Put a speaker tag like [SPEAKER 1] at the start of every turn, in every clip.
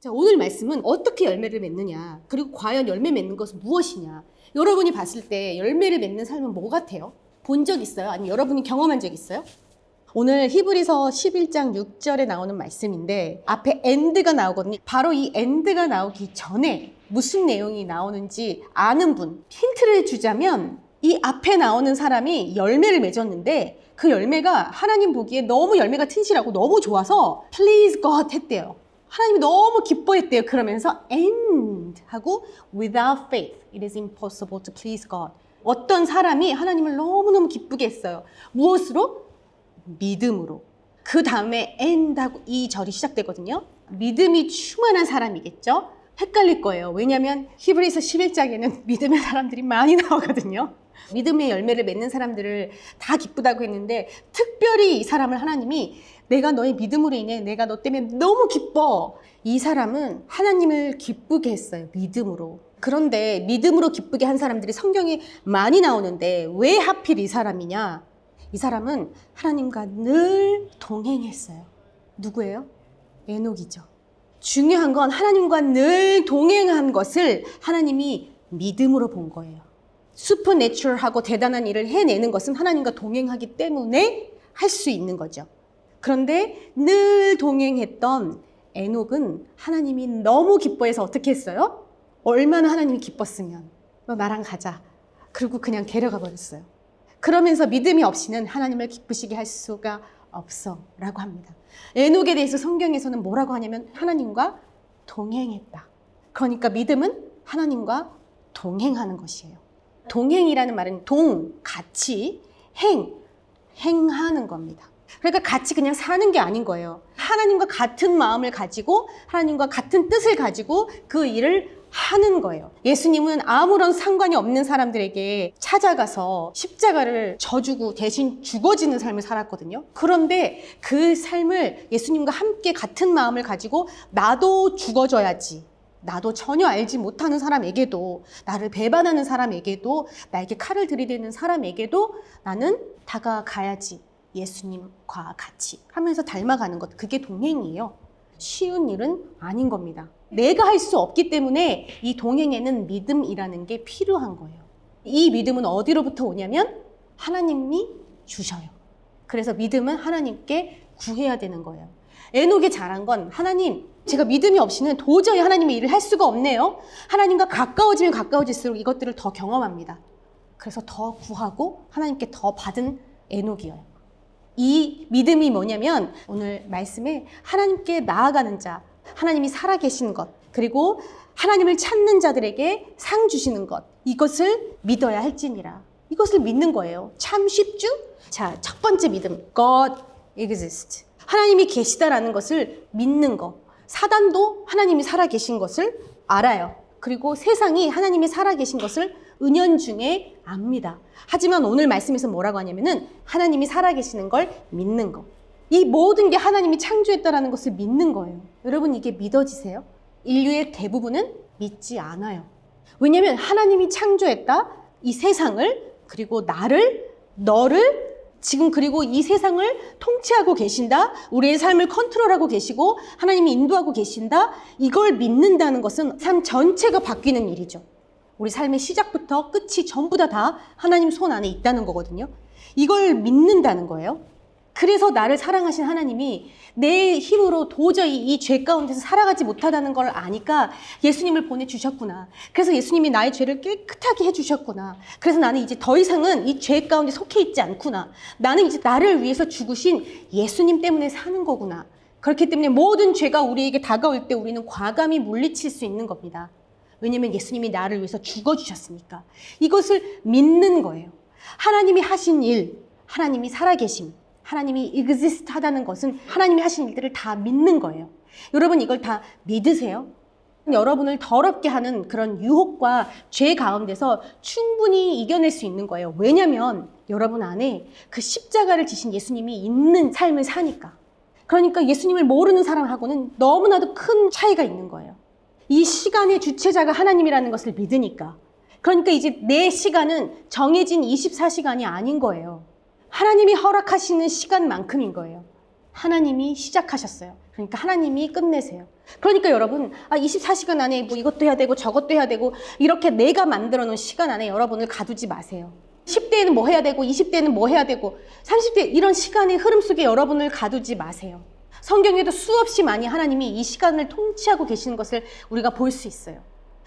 [SPEAKER 1] 자, 오늘 말씀은 어떻게 열매를 맺느냐, 그리고 과연 열매 맺는 것은 무엇이냐. 여러분이 봤을 때 열매를 맺는 삶은 뭐 같아요? 본 적 있어요? 아니면 여러분이 경험한 적 있어요? 오늘 히브리서 11장 6절에 나오는 말씀인데 앞에 엔드가 나오거든요. 바로 이 엔드가 나오기 전에 무슨 내용이 나오는지 아는 분 힌트를 주자면 이 앞에 나오는 사람이 열매를 맺었는데 그 열매가 하나님 보기에 너무 열매가 튼실하고 너무 좋아서 please God 했대요. 하나님이 너무 기뻐했대요. 그러면서 and 하고 without faith it is impossible to please God. 어떤 사람이 하나님을 너무너무 기쁘게 했어요. 무엇으로? 믿음으로. 그 다음에 and 하고 이 절이 시작되거든요. 믿음이 충만한 사람이겠죠? 헷갈릴 거예요. 왜냐하면 히브리서 11장에는 믿음의 사람들이 많이 나오거든요. 믿음의 열매를 맺는 사람들을 다 기쁘다고 했는데 특별히 이 사람을 하나님이 내가 너의 믿음으로 인해 내가 너 때문에 너무 기뻐. 이 사람은 하나님을 기쁘게 했어요. 믿음으로. 그런데 믿음으로 기쁘게 한 사람들이 성경에 많이 나오는데 왜 하필 이 사람이냐? 이 사람은 하나님과 늘 동행했어요. 누구예요? 에녹이죠. 중요한 건 하나님과 늘 동행한 것을 하나님이 믿음으로 본 거예요. 슈퍼내추럴하고 대단한 일을 해내는 것은 하나님과 동행하기 때문에 할 수 있는 거죠. 그런데 늘 동행했던 에녹은 하나님이 너무 기뻐해서 어떻게 했어요? 얼마나 하나님이 기뻤으면 너 나랑 가자. 그리고 그냥 데려가 버렸어요. 그러면서 믿음이 없이는 하나님을 기쁘시게 할 수가 없어 라고 합니다. 에녹에 대해서 성경에서는 뭐라고 하냐면 하나님과 동행했다. 그러니까 믿음은 하나님과 동행하는 것이에요. 동행이라는 말은 동, 같이, 행, 행하는 겁니다. 그러니까 같이 그냥 사는 게 아닌 거예요. 하나님과 같은 마음을 가지고 하나님과 같은 뜻을 가지고 그 일을 하는 거예요. 예수님은 아무런 상관이 없는 사람들에게 찾아가서 십자가를 져주고 대신 죽어지는 삶을 살았거든요. 그런데 그 삶을 예수님과 함께 같은 마음을 가지고 나도 죽어져야지. 나도 전혀 알지 못하는 사람에게도 나를 배반하는 사람에게도 나에게 칼을 들이대는 사람에게도 나는 다가가야지. 예수님과 같이 하면서 닮아가는 것. 그게 동행이에요. 쉬운 일은 아닌 겁니다. 내가 할 수 없기 때문에 이 동행에는 믿음이라는 게 필요한 거예요. 이 믿음은 어디로부터 오냐면 하나님이 주셔요. 그래서 믿음은 하나님께 구해야 되는 거예요. 에녹이 잘한 건 하나님, 제가 믿음이 없이는 도저히 하나님의 일을 할 수가 없네요. 하나님과 가까워지면 가까워질수록 이것들을 더 경험합니다. 그래서 더 구하고 하나님께 더 받은 에녹이에요. 이 믿음이 뭐냐면 오늘 말씀에 하나님께 나아가는 자, 하나님이 살아계신 것, 그리고 하나님을 찾는 자들에게 상 주시는 것, 이것을 믿어야 할지니라. 이것을 믿는 거예요. 참 쉽죠? 자, 첫 번째 믿음. God exists. 하나님이 계시다라는 것을 믿는 것. 사단도 하나님이 살아계신 것을 알아요. 그리고 세상이 하나님이 살아계신 것을 은연중에 압니다. 하지만 오늘 말씀에서 뭐라고 하냐면은 하나님이 살아계시는 걸 믿는 거. 이 모든 게 하나님이 창조했다라는 것을 믿는 거예요. 여러분 이게 믿어지세요? 인류의 대부분은 믿지 않아요. 왜냐하면 하나님이 창조했다 이 세상을 그리고 나를 너를 지금 그리고 이 세상을 통치하고 계신다 우리의 삶을 컨트롤하고 계시고 하나님이 인도하고 계신다 이걸 믿는다는 것은 삶 전체가 바뀌는 일이죠. 우리 삶의 시작부터 끝이 전부 다 다 하나님 손 안에 있다는 거거든요. 이걸 믿는다는 거예요. 그래서 나를 사랑하신 하나님이 내 힘으로 도저히 이 죄 가운데서 살아가지 못하다는 걸 아니까 예수님을 보내주셨구나. 그래서 예수님이 나의 죄를 깨끗하게 해주셨구나. 그래서 나는 이제 더 이상은 이 죄 가운데 속해 있지 않구나. 나는 이제 나를 위해서 죽으신 예수님 때문에 사는 거구나. 그렇기 때문에 모든 죄가 우리에게 다가올 때 우리는 과감히 물리칠 수 있는 겁니다. 왜냐면 예수님이 나를 위해서 죽어주셨으니까. 이것을 믿는 거예요. 하나님이 하신 일, 하나님이 살아계심, 하나님이 exist 하다는 것은 하나님이 하신 일들을 다 믿는 거예요. 여러분 이걸 다 믿으세요? 여러분을 더럽게 하는 그런 유혹과 죄 가운데서 충분히 이겨낼 수 있는 거예요. 왜냐면 여러분 안에 그 십자가를 지신 예수님이 있는 삶을 사니까. 그러니까 예수님을 모르는 사람하고는 너무나도 큰 차이가 있는 거예요. 이 시간의 주체자가 하나님이라는 것을 믿으니까. 그러니까 이제 내 시간은 정해진 24시간이 아닌 거예요. 하나님이 허락하시는 시간만큼인 거예요. 하나님이 시작하셨어요. 그러니까 하나님이 끝내세요. 그러니까 여러분, 아, 24시간 안에 뭐 이것도 해야 되고 저것도 해야 되고 이렇게 내가 만들어 놓은 시간 안에 여러분을 가두지 마세요. 10대에는 뭐 해야 되고 20대에는 뭐 해야 되고 30대 이런 시간의 흐름 속에 여러분을 가두지 마세요. 성경에도 수없이 많이 하나님이 이 시간을 통치하고 계시는 것을 우리가 볼 수 있어요.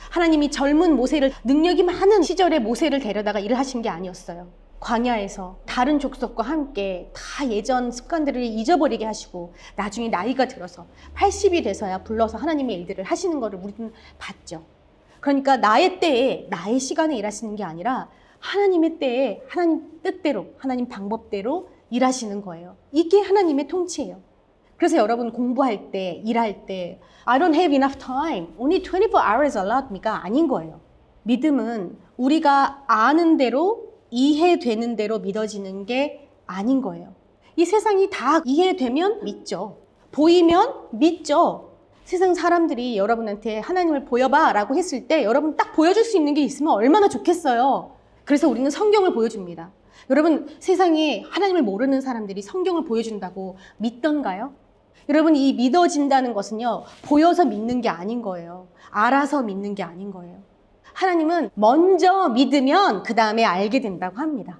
[SPEAKER 1] 하나님이 젊은 모세를 능력이 많은 시절에 모세를 데려다가 일을 하신 게 아니었어요. 광야에서 다른 족속과 함께 다 예전 습관들을 잊어버리게 하시고 나중에 나이가 들어서 80이 돼서야 불러서 하나님의 일들을 하시는 것을 우리는 봤죠. 그러니까 나의 때에 나의 시간에 일하시는 게 아니라 하나님의 때에 하나님 뜻대로 하나님 방법대로 일하시는 거예요. 이게 하나님의 통치예요. 그래서 여러분 공부할 때, 일할 때 I don't have enough time. Only 24 hours allowed me가 아닌 거예요. 믿음은 우리가 아는 대로 이해되는 대로 믿어지는 게 아닌 거예요. 이 세상이 다 이해되면 믿죠. 보이면 믿죠. 세상 사람들이 여러분한테 하나님을 보여봐 라고 했을 때 여러분 딱 보여줄 수 있는 게 있으면 얼마나 좋겠어요. 그래서 우리는 성경을 보여줍니다. 여러분 세상에 하나님을 모르는 사람들이 성경을 보여준다고 믿던가요? 여러분 이 믿어진다는 것은요 보여서 믿는 게 아닌 거예요. 알아서 믿는 게 아닌 거예요. 하나님은 먼저 믿으면 그 다음에 알게 된다고 합니다.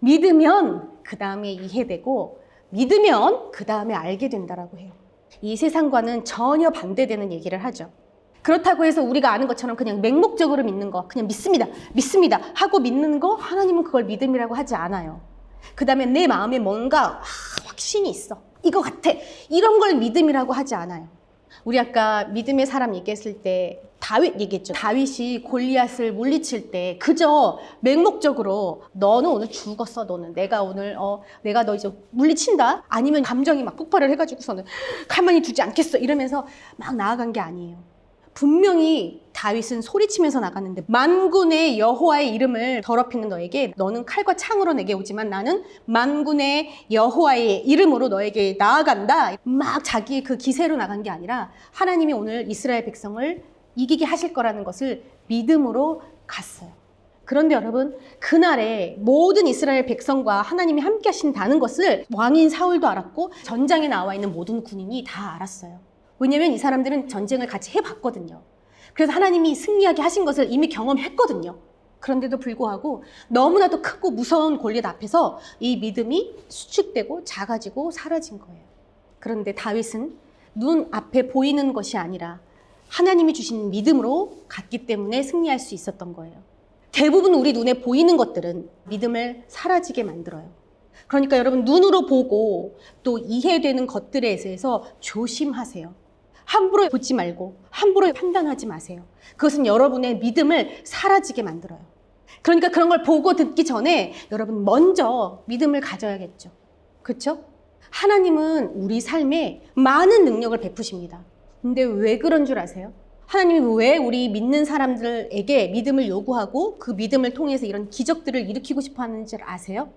[SPEAKER 1] 믿으면 그 다음에 이해되고 믿으면 그 다음에 알게 된다라고 해요. 이 세상과는 전혀 반대되는 얘기를 하죠. 그렇다고 해서 우리가 아는 것처럼 그냥 맹목적으로 믿는 거, 그냥 믿습니다, 믿습니다 하고 믿는 거 하나님은 그걸 믿음이라고 하지 않아요. 그 다음에 내 마음에 뭔가 아, 확신이 있어. 이거 같아. 이런 걸 믿음이라고 하지 않아요. 우리 아까 믿음의 사람 얘기했을 때 다윗 얘기했죠. 다윗이 골리앗을 물리칠 때 그저 맹목적으로 너는 오늘 죽었어. 너는 내가 오늘 어 내가 너 이제 물리친다. 아니면 감정이 막 폭발을 해가지고서는 가만히 두지 않겠어. 이러면서 막 나아간 게 아니에요. 분명히 다윗은 소리치면서 나갔는데 만군의 여호와의 이름을 더럽히는 너에게 너는 칼과 창으로 내게 오지만 나는 만군의 여호와의 이름으로 너에게 나아간다. 막 자기의 그 기세로 나간 게 아니라 하나님이 오늘 이스라엘 백성을 이기게 하실 거라는 것을 믿음으로 갔어요. 그런데 여러분 그날에 모든 이스라엘 백성과 하나님이 함께 하신다는 것을 왕인 사울도 알았고 전장에 나와 있는 모든 군인이 다 알았어요. 왜냐면 이 사람들은 전쟁을 같이 해봤거든요. 그래서 하나님이 승리하게 하신 것을 이미 경험했거든요. 그런데도 불구하고 너무나도 크고 무서운 골리앗 앞에서 이 믿음이 수축되고 작아지고 사라진 거예요. 그런데 다윗은 눈 앞에 보이는 것이 아니라 하나님이 주신 믿음으로 갔기 때문에 승리할 수 있었던 거예요. 대부분 우리 눈에 보이는 것들은 믿음을 사라지게 만들어요. 그러니까 여러분 눈으로 보고 또 이해되는 것들에 대해서 조심하세요. 함부로 보지 말고 함부로 판단하지 마세요. 그것은 여러분의 믿음을 사라지게 만들어요. 그러니까 그런 걸 보고 듣기 전에 여러분 먼저 믿음을 가져야겠죠. 그렇죠? 하나님은 우리 삶에 많은 능력을 베푸십니다. 근데 왜 그런 줄 아세요? 하나님이 왜 우리 믿는 사람들에게 믿음을 요구하고 그 믿음을 통해서 이런 기적들을 일으키고 싶어 하는지 아세요?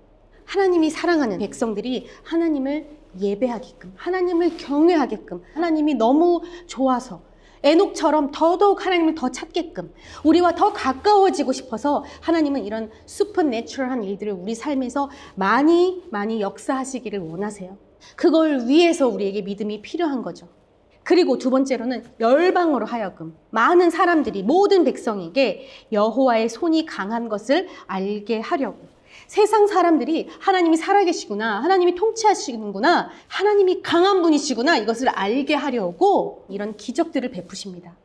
[SPEAKER 1] 하나님이 사랑하는 백성들이 하나님을 예배하게끔, 하나님을 경외하게끔, 하나님이 너무 좋아서, 에녹처럼 더더욱 하나님을 더 찾게끔, 우리와 더 가까워지고 싶어서 하나님은 이런 슈퍼내추럴한 일들을 우리 삶에서 많이 많이 역사하시기를 원하세요. 그걸 위해서 우리에게 믿음이 필요한 거죠. 그리고 두 번째로는 열방으로 하여금 많은 사람들이 모든 백성에게 여호와의 손이 강한 것을 알게 하려고 세상 사람들이 하나님이 살아계시구나, 하나님이 통치하시는구나, 하나님이 강한 분이시구나 이것을 알게 하려고 이런 기적들을 베푸십니다.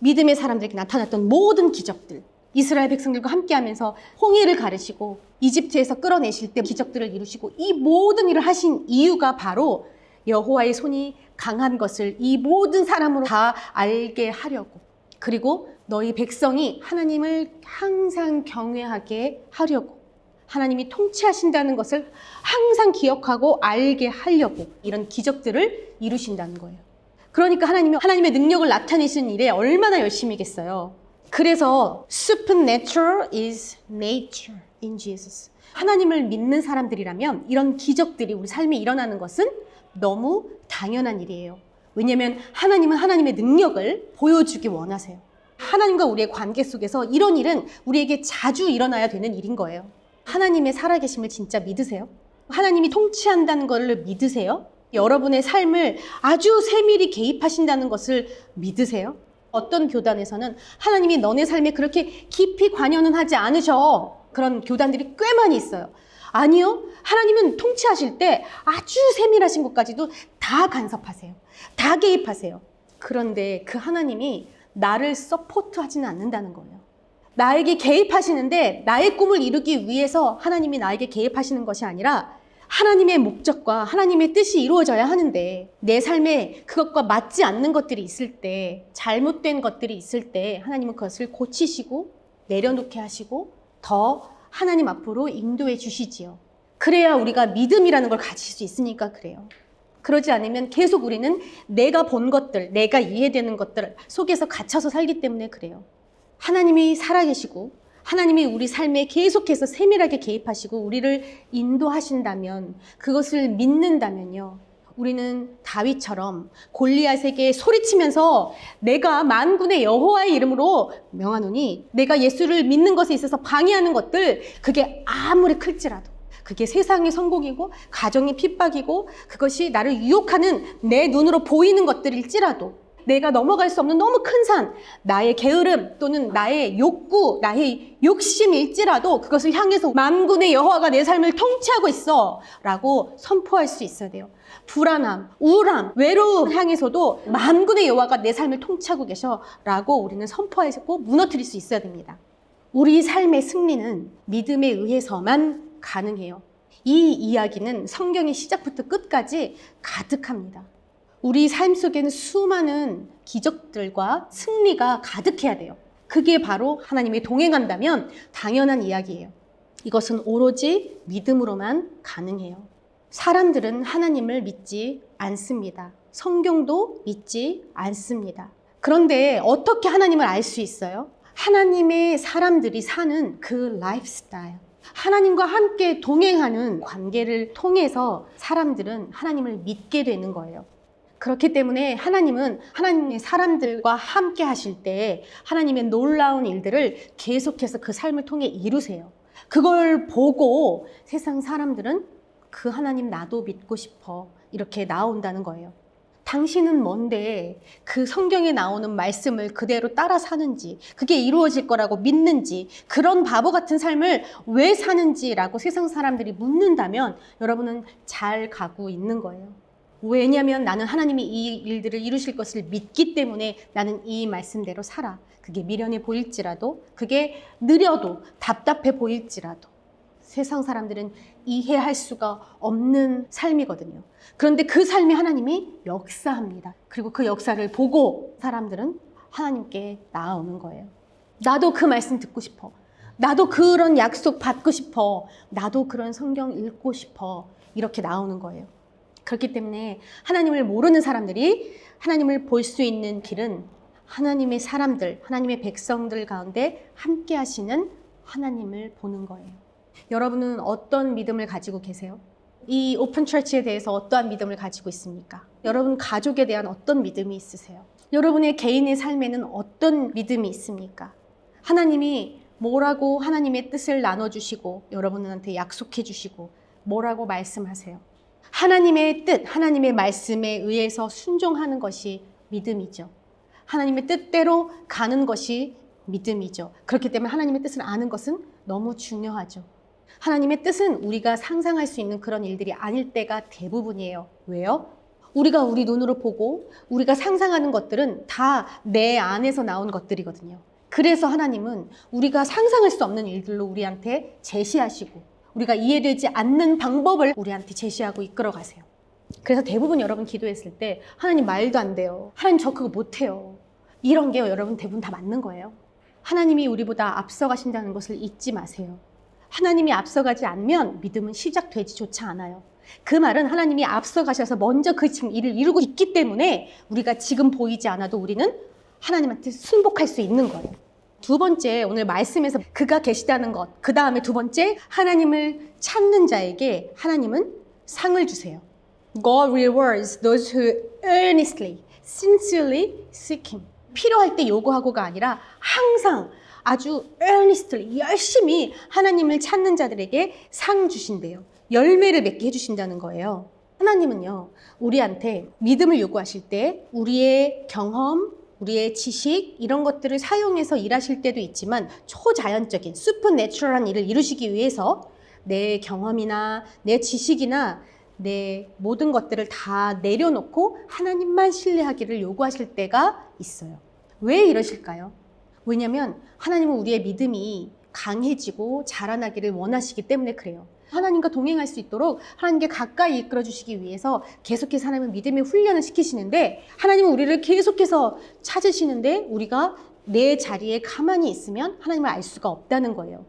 [SPEAKER 1] 믿음의 사람들에게 나타났던 모든 기적들, 이스라엘 백성들과 함께하면서 홍해를 가르시고 이집트에서 끌어내실 때 기적들을 이루시고 이 모든 일을 하신 이유가 바로 여호와의 손이 강한 것을 이 모든 사람으로 다 알게 하려고 그리고 너희 백성이 하나님을 항상 경외하게 하려고 하나님이 통치하신다는 것을 항상 기억하고 알게 하려고 이런 기적들을 이루신다는 거예요. 그러니까 하나님이 하나님의 능력을 나타내시는 일에 얼마나 열심히겠어요. 그래서 supernatural is nature in Jesus. 하나님을 믿는 사람들이라면 이런 기적들이 우리 삶에 일어나는 것은 너무 당연한 일이에요. 왜냐하면 하나님은 하나님의 능력을 보여주기 원하세요. 하나님과 우리의 관계 속에서 이런 일은 우리에게 자주 일어나야 되는 일인 거예요. 하나님의 살아계심을 진짜 믿으세요? 하나님이 통치한다는 것을 믿으세요? 여러분의 삶을 아주 세밀히 개입하신다는 것을 믿으세요? 어떤 교단에서는 하나님이 너네 삶에 그렇게 깊이 관여는 하지 않으셔. 그런 교단들이 꽤 많이 있어요. 아니요. 하나님은 통치하실 때 아주 세밀하신 것까지도 다 간섭하세요. 다 개입하세요. 그런데 그 하나님이 나를 서포트 하지는 않는다는 거예요. 나에게 개입하시는데 나의 꿈을 이루기 위해서 하나님이 나에게 개입하시는 것이 아니라 하나님의 목적과 하나님의 뜻이 이루어져야 하는데 내 삶에 그것과 맞지 않는 것들이 있을 때 잘못된 것들이 있을 때 하나님은 그것을 고치시고 내려놓게 하시고 더 하나님 앞으로 인도해 주시지요. 그래야 우리가 믿음이라는 걸 가질 수 있으니까 그래요. 그러지 않으면 계속 우리는 내가 본 것들, 내가 이해되는 것들 속에서 갇혀서 살기 때문에 그래요. 하나님이 살아계시고 하나님이 우리 삶에 계속해서 세밀하게 개입하시고 우리를 인도하신다면 그것을 믿는다면요. 우리는 다윗처럼 골리앗에게 소리치면서 내가 만군의 여호와의 이름으로 명하노니 내가 예수를 믿는 것에 있어서 방해하는 것들 그게 아무리 클지라도 그게 세상의 성공이고 가정의 핍박이고 그것이 나를 유혹하는 내 눈으로 보이는 것들일지라도 내가 넘어갈 수 없는 너무 큰 산, 나의 게으름 또는 나의 욕구, 나의 욕심일지라도 그것을 향해서 만군의 여호와가 내 삶을 통치하고 있어 라고 선포할 수 있어야 돼요. 불안함, 우울함, 외로움 향해서도 만군의 여호와가 내 삶을 통치하고 계셔 라고 우리는 선포하고 무너뜨릴 수 있어야 됩니다. 우리 삶의 승리는 믿음에 의해서만 가능해요. 이 이야기는 성경의 시작부터 끝까지 가득합니다. 우리 삶 속에는 수많은 기적들과 승리가 가득해야 돼요. 그게 바로 하나님이 동행한다면 당연한 이야기예요. 이것은 오로지 믿음으로만 가능해요. 사람들은 하나님을 믿지 않습니다. 성경도 믿지 않습니다. 그런데 어떻게 하나님을 알 수 있어요? 하나님의 사람들이 사는 그 라이프 스타일. 하나님과 함께 동행하는 관계를 통해서 사람들은 하나님을 믿게 되는 거예요. 그렇기 때문에 하나님은 하나님의 사람들과 함께 하실 때 하나님의 놀라운 일들을 계속해서 그 삶을 통해 이루세요. 그걸 보고 세상 사람들은 그 하나님 나도 믿고 싶어. 이렇게 나온다는 거예요. 당신은 뭔데 그 성경에 나오는 말씀을 그대로 따라 사는지, 그게 이루어질 거라고 믿는지, 그런 바보 같은 삶을 왜 사는지라고 세상 사람들이 묻는다면 여러분은 잘 가고 있는 거예요. 왜냐하면 나는 하나님이 이 일들을 이루실 것을 믿기 때문에 나는 이 말씀대로 살아. 그게 미련해 보일지라도, 그게 느려도 답답해 보일지라도. 세상 사람들은 이해할 수가 없는 삶이거든요. 그런데 그 삶에 하나님이 역사합니다. 그리고 그 역사를 보고 사람들은 하나님께 나아오는 거예요. 나도 그 말씀 듣고 싶어. 나도 그런 약속 받고 싶어. 나도 그런 성경 읽고 싶어. 이렇게 나오는 거예요. 그렇기 때문에 하나님을 모르는 사람들이 하나님을 볼 수 있는 길은 하나님의 사람들, 하나님의 백성들 가운데 함께 하시는 하나님을 보는 거예요. 여러분은 어떤 믿음을 가지고 계세요? 이 오픈 처치에 대해서 어떠한 믿음을 가지고 있습니까? 여러분 가족에 대한 어떤 믿음이 있으세요? 여러분의 개인의 삶에는 어떤 믿음이 있습니까? 하나님이 뭐라고 하나님의 뜻을 나눠주시고 여러분한테 약속해 주시고 뭐라고 말씀하세요? 하나님의 뜻, 하나님의 말씀에 의해서 순종하는 것이 믿음이죠. 하나님의 뜻대로 가는 것이 믿음이죠. 그렇기 때문에 하나님의 뜻을 아는 것은 너무 중요하죠. 하나님의 뜻은 우리가 상상할 수 있는 그런 일들이 아닐 때가 대부분이에요. 왜요? 우리가 우리 눈으로 보고 우리가 상상하는 것들은 다 내 안에서 나온 것들이거든요. 그래서 하나님은 우리가 상상할 수 없는 일들로 우리한테 제시하시고 우리가 이해되지 않는 방법을 우리한테 제시하고 이끌어 가세요. 그래서 대부분 여러분 기도했을 때 하나님 말도 안 돼요. 하나님 저 그거 못해요. 이런 게 여러분 대부분 다 맞는 거예요. 하나님이 우리보다 앞서가신다는 것을 잊지 마세요. 하나님이 앞서가지 않으면 믿음은 시작되지조차 않아요. 그 말은 하나님이 앞서가셔서 먼저 그 지금 일을 이루고 있기 때문에 우리가 지금 보이지 않아도 우리는 하나님한테 순복할 수 있는 거예요. 두 번째, 오늘 말씀에서 그가 계시다는 것. 그 다음에 두 번째, 하나님을 찾는 자에게 하나님은 상을 주세요. God rewards those who earnestly, sincerely seek Him. 필요할 때 요구하고가 아니라 항상 아주 earnestly, 열심히 하나님을 찾는 자들에게 상 주신대요. 열매를 맺게 해주신다는 거예요. 하나님은요, 우리한테 믿음을 요구하실 때 우리의 경험, 우리의 지식, 이런 것들을 사용해서 일하실 때도 있지만 초자연적인, 슈퍼내추럴한 일을 이루시기 위해서 내 경험이나 내 지식이나 내 모든 것들을 다 내려놓고 하나님만 신뢰하기를 요구하실 때가 있어요. 왜 이러실까요? 왜냐면 하나님은 우리의 믿음이 강해지고 자라나기를 원하시기 때문에 그래요. 하나님과 동행할 수 있도록 하나님께 가까이 이끌어 주시기 위해서 계속해서 하나님은 믿음의 훈련을 시키시는데 하나님은 우리를 계속해서 찾으시는데 우리가 내 자리에 가만히 있으면 하나님을 알 수가 없다는 거예요.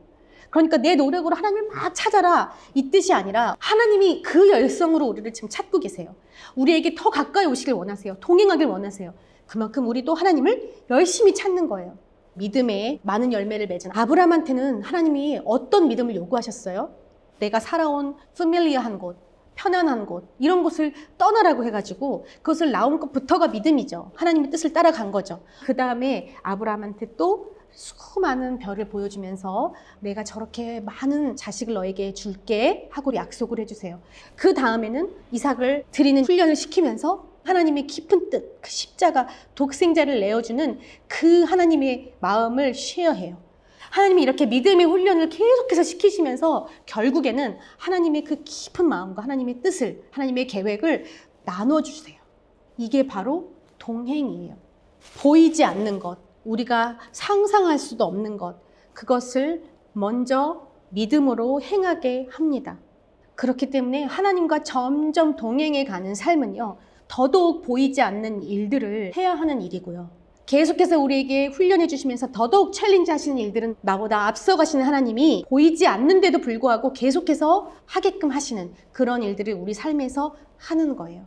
[SPEAKER 1] 그러니까 내 노력으로 하나님을 막 찾아라 이 뜻이 아니라 하나님이 그 열성으로 우리를 지금 찾고 계세요. 우리에게 더 가까이 오시길 원하세요. 동행하길 원하세요. 그만큼 우리도 하나님을 열심히 찾는 거예요. 믿음에 많은 열매를 맺은 아브라함한테는 하나님이 어떤 믿음을 요구하셨어요? 내가 살아온 패밀리어한 곳, 편안한 곳, 이런 곳을 떠나라고 해가지고 그것을 나온 것부터가 믿음이죠. 하나님의 뜻을 따라간 거죠. 그 다음에 아브라함한테 또 수많은 별을 보여주면서 내가 저렇게 많은 자식을 너에게 줄게 하고 약속을 해주세요. 그 다음에는 이삭을 드리는 훈련을 시키면서 하나님의 깊은 뜻, 그 십자가 독생자를 내어주는 그 하나님의 마음을 쉐어해요. 하나님이 이렇게 믿음의 훈련을 계속해서 시키시면서 결국에는 하나님의 그 깊은 마음과 하나님의 뜻을, 하나님의 계획을 나눠주세요. 이게 바로 동행이에요. 보이지 않는 것, 우리가 상상할 수도 없는 것, 그것을 먼저 믿음으로 행하게 합니다. 그렇기 때문에 하나님과 점점 동행해 가는 삶은요, 더더욱 보이지 않는 일들을 해야 하는 일이고요. 계속해서 우리에게 훈련해 주시면서 더더욱 챌린지 하시는 일들은 나보다 앞서가시는 하나님이 보이지 않는데도 불구하고 계속해서 하게끔 하시는 그런 일들을 우리 삶에서 하는 거예요.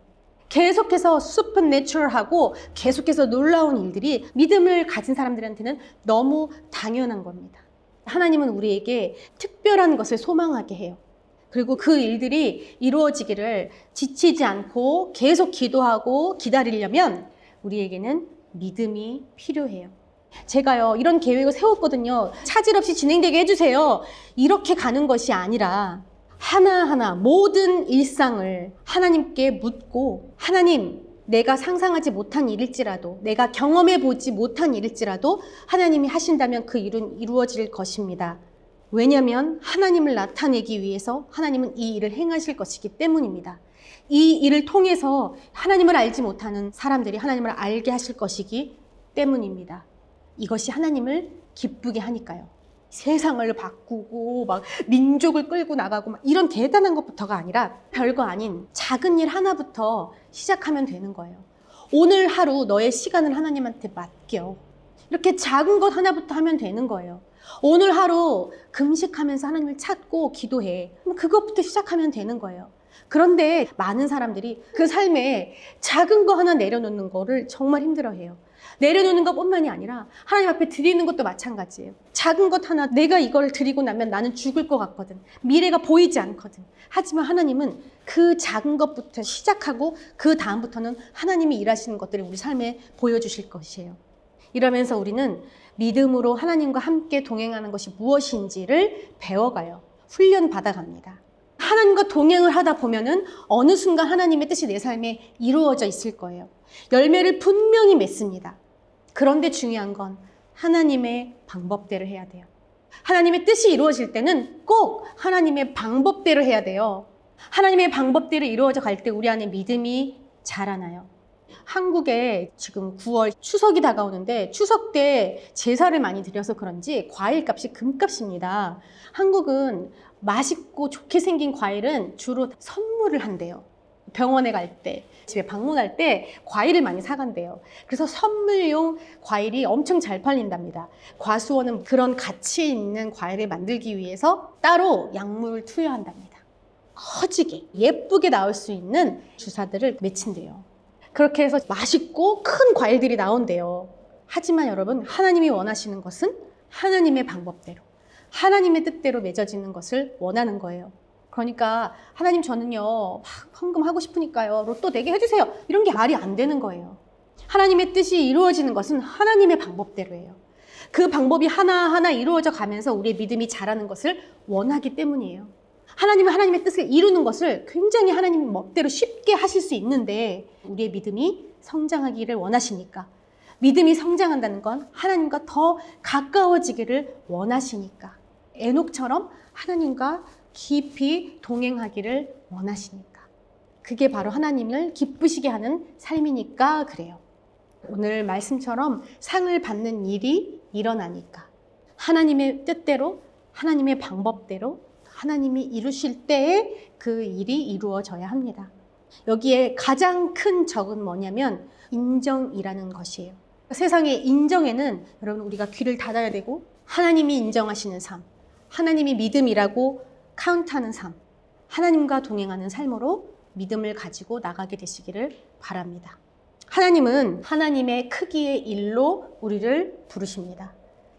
[SPEAKER 1] 계속해서 슈퍼내추럴하고 계속해서 놀라운 일들이 믿음을 가진 사람들한테는 너무 당연한 겁니다. 하나님은 우리에게 특별한 것을 소망하게 해요. 그리고 그 일들이 이루어지기를 지치지 않고 계속 기도하고 기다리려면 우리에게는 믿음이 필요해요. 제가요, 이런 계획을 세웠거든요. 차질 없이 진행되게 해주세요. 이렇게 가는 것이 아니라 하나하나 모든 일상을 하나님께 묻고 하나님, 내가 상상하지 못한 일일지라도 내가 경험해 보지 못한 일일지라도 하나님이 하신다면 그 일은 이루어질 것입니다. 왜냐하면 하나님을 나타내기 위해서 하나님은 이 일을 행하실 것이기 때문입니다. 이 일을 통해서 하나님을 알지 못하는 사람들이 하나님을 알게 하실 것이기 때문입니다. 이것이 하나님을 기쁘게 하니까요. 세상을 바꾸고 막 민족을 끌고 나가고 막 이런 대단한 것부터가 아니라 별거 아닌 작은 일 하나부터 시작하면 되는 거예요. 오늘 하루 너의 시간을 하나님한테 맡겨. 이렇게 작은 것 하나부터 하면 되는 거예요. 오늘 하루 금식하면서 하나님을 찾고 기도해. 그것부터 시작하면 되는 거예요. 그런데 많은 사람들이 그 삶에 작은 거 하나 내려놓는 거를 정말 힘들어해요. 내려놓는 것뿐만이 아니라 하나님 앞에 드리는 것도 마찬가지예요. 작은 것 하나 내가 이걸 드리고 나면 나는 죽을 것 같거든. 미래가 보이지 않거든. 하지만 하나님은 그 작은 것부터 시작하고 그 다음부터는 하나님이 일하시는 것들을 우리 삶에 보여주실 것이에요. 이러면서 우리는 믿음으로 하나님과 함께 동행하는 것이 무엇인지를 배워가요. 훈련 받아갑니다. 하나님과 동행을 하다 보면은 어느 순간 하나님의 뜻이 내 삶에 이루어져 있을 거예요. 열매를 분명히 맺습니다. 그런데 중요한 건 하나님의 방법대로 해야 돼요. 하나님의 뜻이 이루어질 때는 꼭 하나님의 방법대로 해야 돼요. 하나님의 방법대로 이루어져 갈 때 우리 안에 믿음이 자라나요. 한국에 지금 9월 추석이 다가오는데 추석 때 제사를 많이 드려서 그런지 과일 값이 금값입니다. 한국은 맛있고 좋게 생긴 과일은 주로 선물을 한대요. 병원에 갈 때, 집에 방문할 때 과일을 많이 사간대요. 그래서 선물용 과일이 엄청 잘 팔린답니다. 과수원은 그런 가치 있는 과일을 만들기 위해서 따로 약물을 투여한답니다. 커지게, 예쁘게 나올 수 있는 주사들을 맺힌대요. 그렇게 해서 맛있고 큰 과일들이 나온대요. 하지만 여러분, 하나님이 원하시는 것은 하나님의 방법대로, 하나님의 뜻대로 맺어지는 것을 원하는 거예요. 그러니까 하나님 저는요 막 헌금하고 싶으니까요 로또 내게 해주세요. 이런 게 말이 안 되는 거예요. 하나님의 뜻이 이루어지는 것은 하나님의 방법대로예요. 그 방법이 하나하나 이루어져 가면서 우리의 믿음이 자라는 것을 원하기 때문이에요. 하나님은 하나님의 뜻을 이루는 것을 굉장히 하나님 멋대로 쉽게 하실 수 있는데 우리의 믿음이 성장하기를 원하시니까 믿음이 성장한다는 건 하나님과 더 가까워지기를 원하시니까 에녹처럼 하나님과 깊이 동행하기를 원하시니까 그게 바로 하나님을 기쁘시게 하는 삶이니까 그래요. 오늘 말씀처럼 상을 받는 일이 일어나니까 하나님의 뜻대로 하나님의 방법대로 하나님이 이루실 때에 그 일이 이루어져야 합니다. 여기에 가장 큰 적은 뭐냐면 인정이라는 것이에요. 세상의 인정에는 여러분 우리가 귀를 닫아야 되고 하나님이 인정하시는 삶, 하나님이 믿음이라고 카운트하는 삶, 하나님과 동행하는 삶으로 믿음을 가지고 나가게 되시기를 바랍니다. 하나님은 하나님의 크기의 일로 우리를 부르십니다.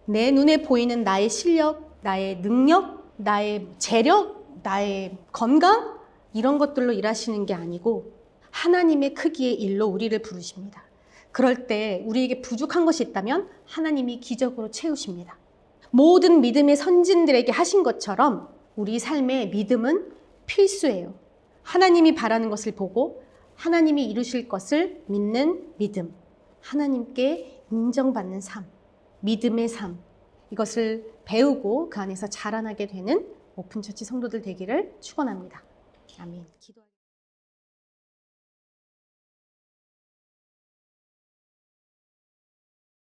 [SPEAKER 1] 내 눈에 보이는 나의 실력, 나의 능력, 나의 재력, 나의 건강 이런 것들로 일하시는 게 아니고 하나님의 크기의 일로 우리를 부르십니다. 그럴 때 우리에게 부족한 것이 있다면 하나님이 기적으로 채우십니다. 모든 믿음의 선진들에게 하신 것처럼 우리 삶의 믿음은 필수예요. 하나님이 바라는 것을 보고 하나님이 이루실 것을 믿는 믿음. 하나님께 인정받는 삶. 믿음의 삶. 이것을 배우고 그 안에서 자라나게 되는 오픈처치 성도들 되기를 축원합니다. 아멘. 기도